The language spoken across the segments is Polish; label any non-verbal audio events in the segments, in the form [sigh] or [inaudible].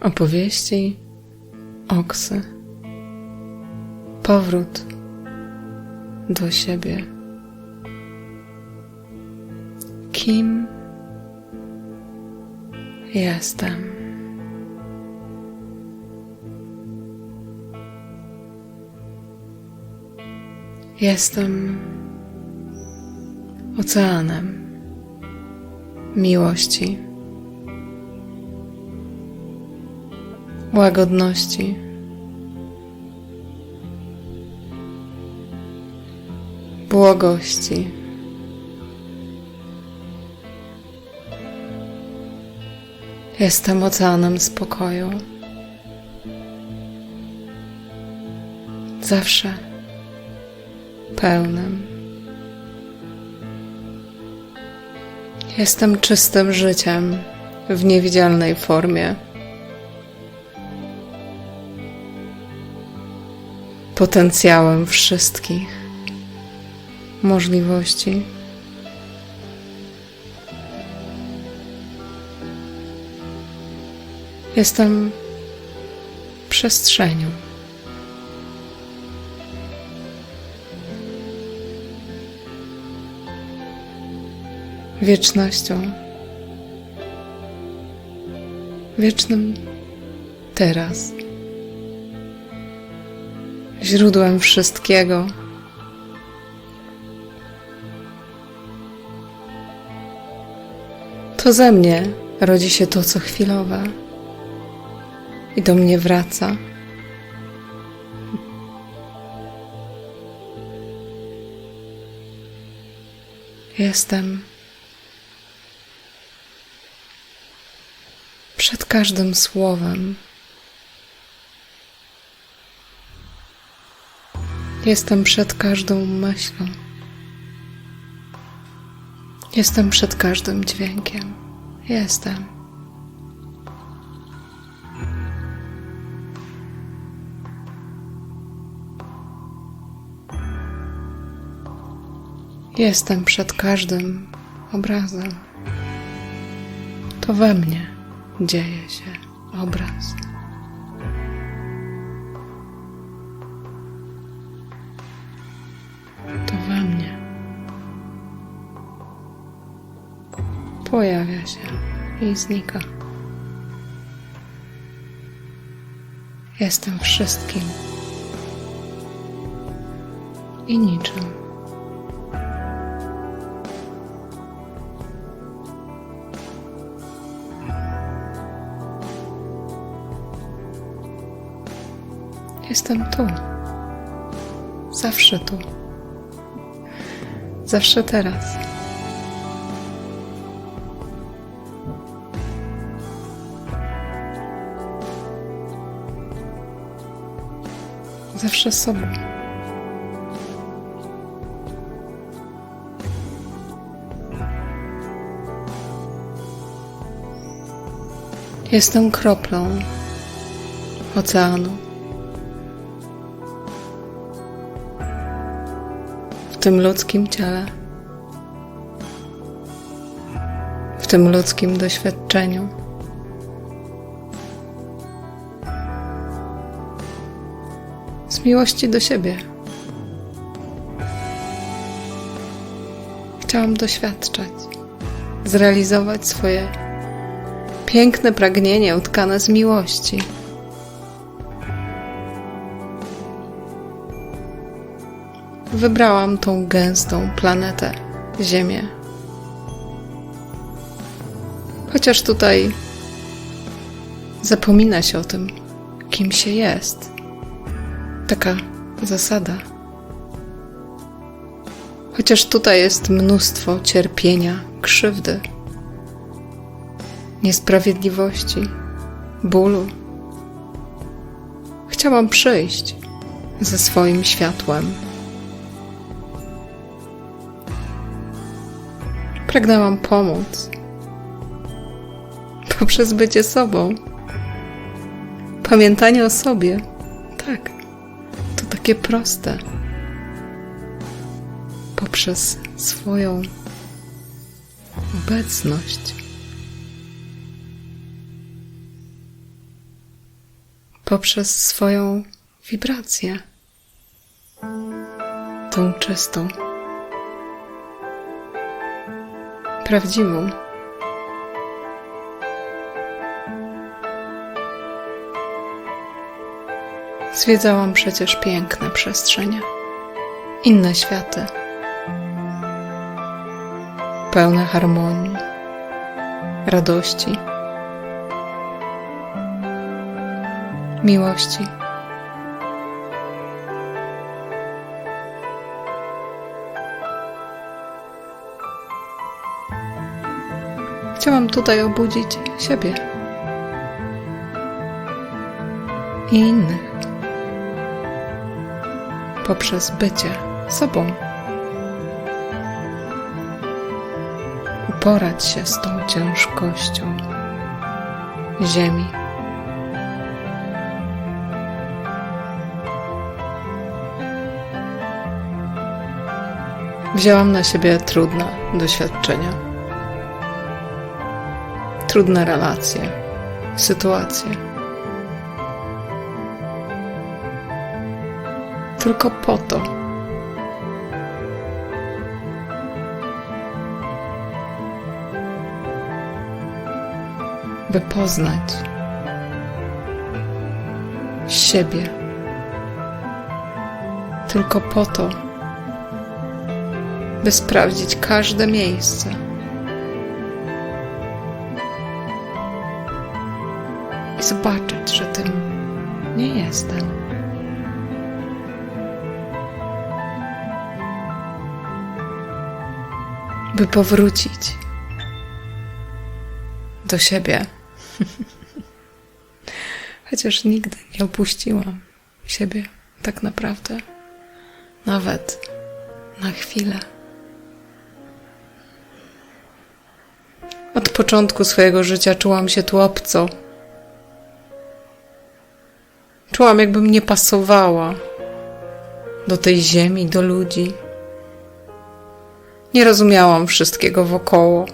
opowieści, oksy, powrót do siebie. Kim jestem? Jestem oceanem miłości, łagodności, błogości. Jestem oceanem spokoju. Zawsze pełnym. Jestem czystym życiem w niewidzialnej formie. Potencjałem wszystkich możliwości. Jestem przestrzenią. wiecznością, wiecznym teraz, źródłem wszystkiego. To ze mnie rodzi się to, co chwilowe i do mnie wraca. Jestem przed każdym słowem. Jestem przed każdą myślą. Jestem przed każdym dźwiękiem. Jestem. Jestem przed każdym obrazem. To we mnie dzieje się obraz. Pojawia się i znika. Jestem wszystkim i niczym. Jestem tu. Zawsze tu. Zawsze teraz. Zawsze sobą. Jestem kroplą oceanu. tym ludzkim ciele, w tym ludzkim doświadczeniu. Miłości do siebie. Chciałam doświadczać, zrealizować swoje piękne pragnienie utkane z miłości. wybrałam tą gęstą planetę Ziemię. Chociaż tutaj zapomina się o tym, kim się jest. Taka zasada. Chociaż tutaj jest mnóstwo cierpienia, krzywdy, niesprawiedliwości, bólu. Chciałam przyjść ze swoim światłem Pragnęłam pomóc. Poprzez bycie sobą. Pamiętanie o sobie. Tak, takie proste. Poprzez swoją obecność. poprzez swoją wibrację. Tą czystą, prawdziwą. Zwiedzałam przecież piękne przestrzenie, inne światy, pełne harmonii, radości, miłości. Chciałam tutaj obudzić siebie i innych poprzez bycie sobą. Uporać się z tą ciężkością ziemi. Wzięłam na siebie trudne doświadczenia, trudne relacje, sytuacje. Tylko po to, by poznać siebie. Tylko po to, by sprawdzić każde miejsce. I zobaczyć, że tym nie jestem. By powrócić do siebie. [laughs] Chociaż nigdy nie opuściłam siebie tak naprawdę, nawet na chwilę. Od początku swojego życia czułam się tu obco. Czułam, jakbym nie pasowała do tej ziemi, do ludzi. Nie rozumiałam wszystkiego wokoło.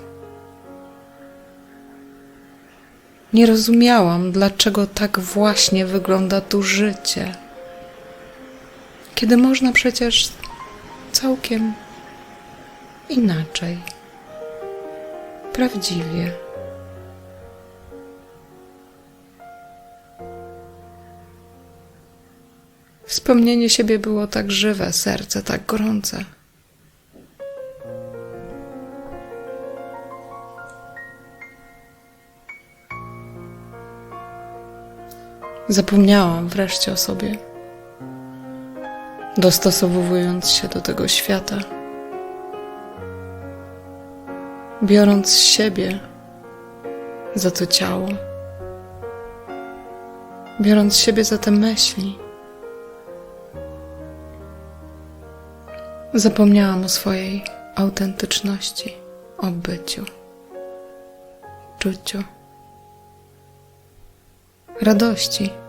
Nie rozumiałam, dlaczego tak właśnie wygląda tu życie, kiedy można przecież całkiem inaczej, prawdziwie. Wspomnienie siebie było tak żywe, serce tak gorące. Zapomniałam wreszcie o sobie, dostosowując się do tego świata, biorąc siebie za to ciało, biorąc siebie za te myśli. Zapomniałam o swojej autentyczności, o byciu, czuciu radości.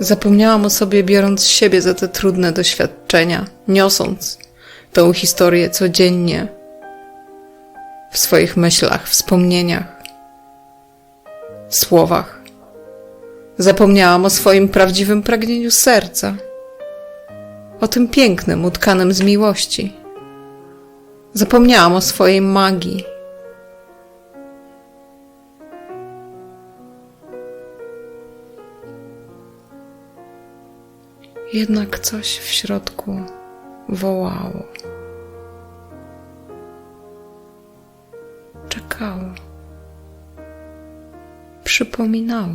Zapomniałam o sobie, biorąc siebie za te trudne doświadczenia, niosąc tą historię codziennie w swoich myślach, wspomnieniach, słowach. Zapomniałam o swoim prawdziwym pragnieniu serca, o tym pięknym, utkanym z miłości. Zapomniałam o swojej magii, Jednak coś w środku wołało. Czekało. Przypominało.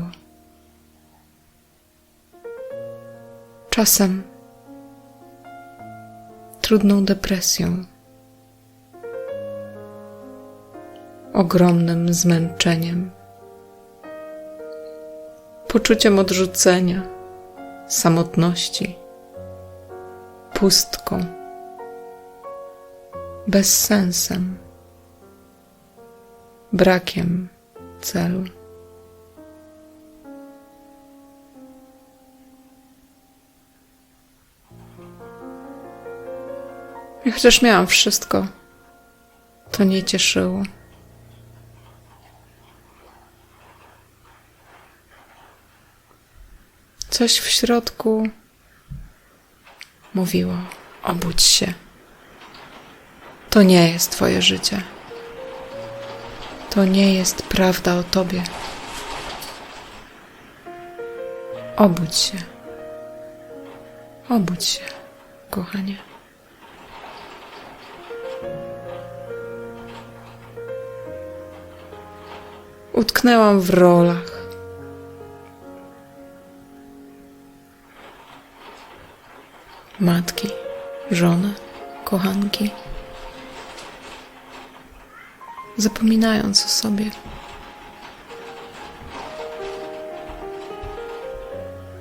Czasem trudną depresją, ogromnym zmęczeniem, poczuciem odrzucenia samotności, pustką, bezsensem, brakiem celu. I chociaż miałam wszystko, to nie cieszyło. Coś w środku mówiło: obudź się. To nie jest Twoje życie. To nie jest prawda o Tobie. Obudź się. Obudź się, kochanie. Utknęłam w rolach. Matki, żony, kochanki. Zapominając o sobie.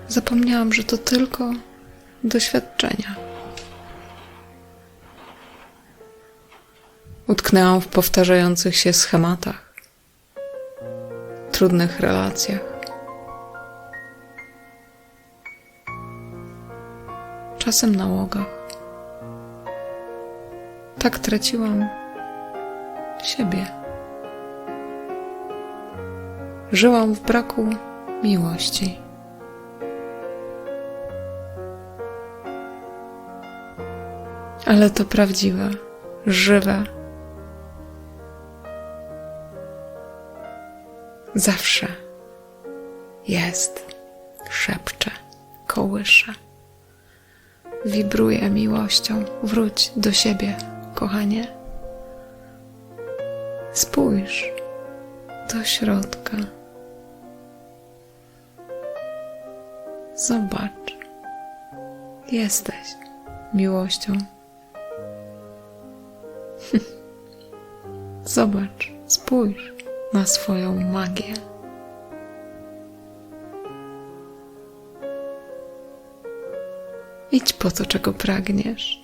Zapomniałam, że to tylko doświadczenia. Utknęłam w powtarzających się schematach, trudnych relacjach. Czasem nałogach. Tak traciłam siebie. Żyłam w braku miłości. Ale to prawdziwe, żywe. Zawsze jest, szepcze, kołysze. Wibruje miłością. Wróć do siebie, kochanie. Spójrz do środka. Zobacz. Jesteś miłością. [laughs] Zobacz, spójrz na swoją magię. Idź po to, czego pragniesz.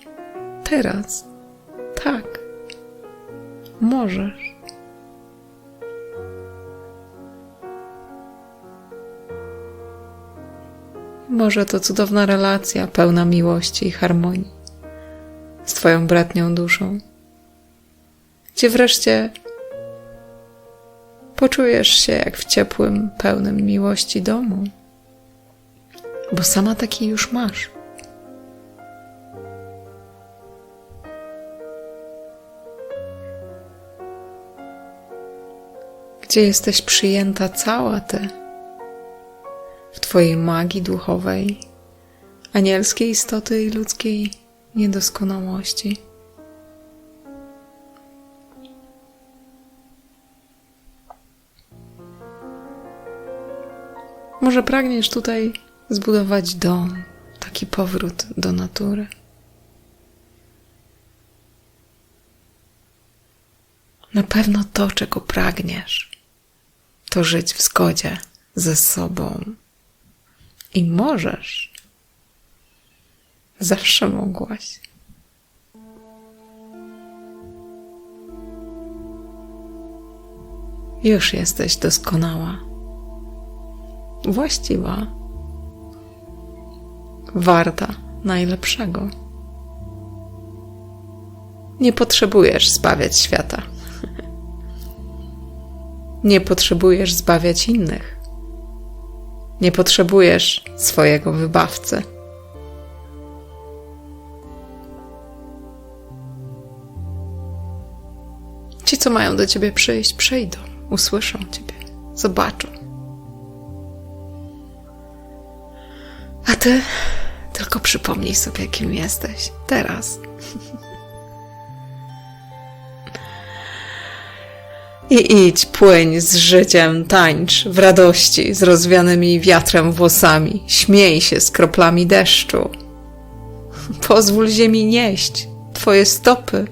Teraz. Tak. Możesz. Może to cudowna relacja, pełna miłości i harmonii z Twoją bratnią duszą, gdzie wreszcie poczujesz się jak w ciepłym, pełnym miłości domu, bo sama taki już masz. Gdzie jesteś przyjęta cała ty w Twojej magii duchowej, anielskiej istoty i ludzkiej niedoskonałości. Może pragniesz tutaj zbudować dom, taki powrót do natury. Na pewno to, czego pragniesz, to żyć w zgodzie ze sobą. I możesz. Zawsze mogłaś. Już jesteś doskonała, właściwa, warta najlepszego. Nie potrzebujesz zbawiać świata. Nie potrzebujesz zbawiać innych. Nie potrzebujesz swojego wybawcy. Ci, co mają do ciebie przyjść, przyjdą, usłyszą ciebie, zobaczą. A ty tylko przypomnij sobie, kim jesteś teraz. [laughs] I idź, płyń z życiem, tańcz w radości z rozwianymi wiatrem włosami, śmiej się z kroplami deszczu. Pozwól ziemi nieść twoje stopy.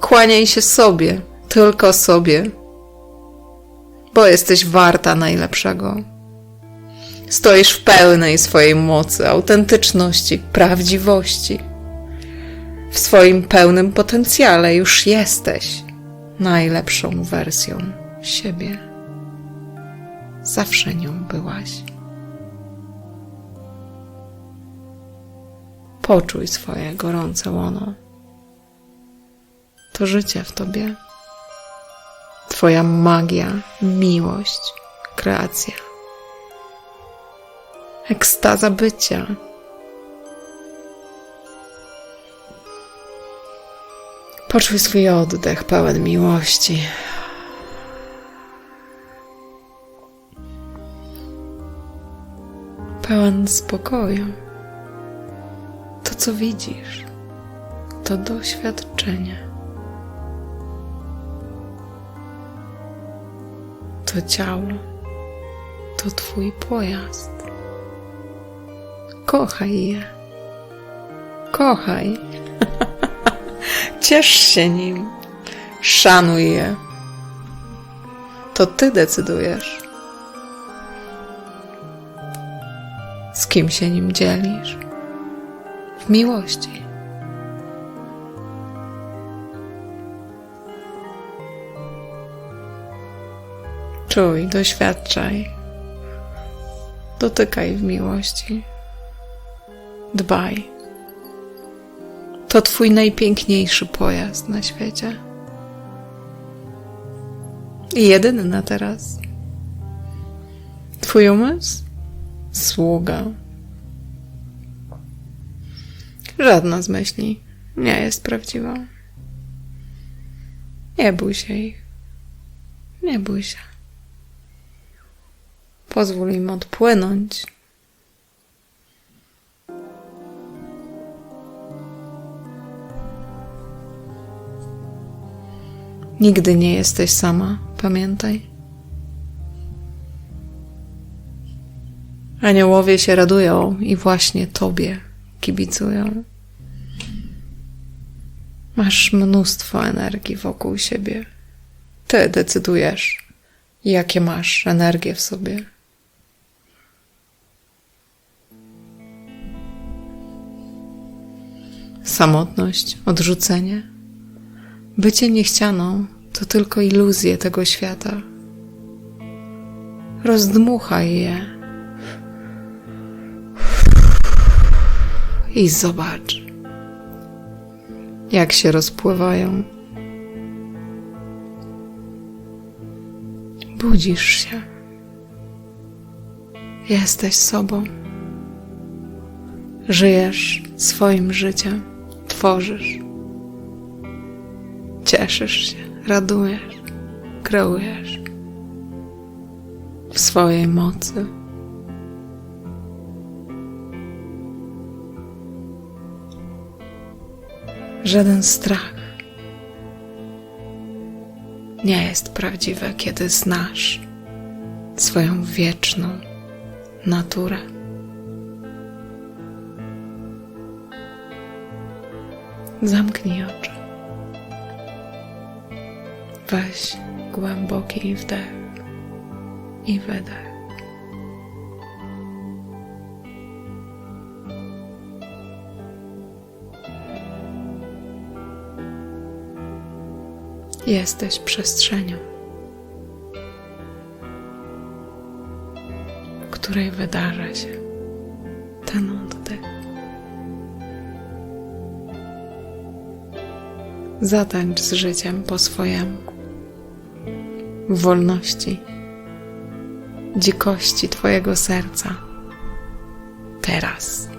Kłaniaj się sobie, tylko sobie, bo jesteś warta najlepszego. Stoisz w pełnej swojej mocy, autentyczności, prawdziwości. W swoim pełnym potencjale już jesteś najlepszą wersją siebie. Zawsze nią byłaś. Poczuj swoje gorące łono. To życie w tobie. Twoja magia, miłość, kreacja. ekstaza bycia. Poczuj swój oddech pełen miłości. Pełen spokoju. To, co widzisz, to doświadczenie. To ciało, to Twój pojazd. Kochaj je. Kochaj. Ciesz się nim. Szanuj je. To Ty decydujesz. Z kim się nim dzielisz? W miłości. Czuj, doświadczaj. Dotykaj w miłości. Dbaj. To Twój najpiękniejszy pojazd na świecie. I jedyny na teraz. Twój umysł? Sługa. Żadna z myśli nie jest prawdziwa. Nie bój się ich. Nie bój się. Pozwól im odpłynąć. Nigdy nie jesteś sama, pamiętaj. Aniołowie się radują i właśnie tobie kibicują. Masz mnóstwo energii wokół siebie. Ty decydujesz, jakie masz energię w sobie. Samotność, odrzucenie, bycie niechcianą to tylko iluzje tego świata. Rozdmuchaj je i zobacz, jak się rozpływają. Budzisz się. Jesteś sobą. Żyjesz swoim życiem, tworzysz. Cieszysz się, radujesz, kreujesz w swojej mocy. Żaden strach nie jest prawdziwy, kiedy znasz swoją wieczną naturę. Zamknij oczy. Weź głęboki wdech i wydech. Jesteś przestrzenią, w której wydarza się ten oddech. Zatańcz z życiem po swojemu, wolności, dzikości Twojego serca, teraz.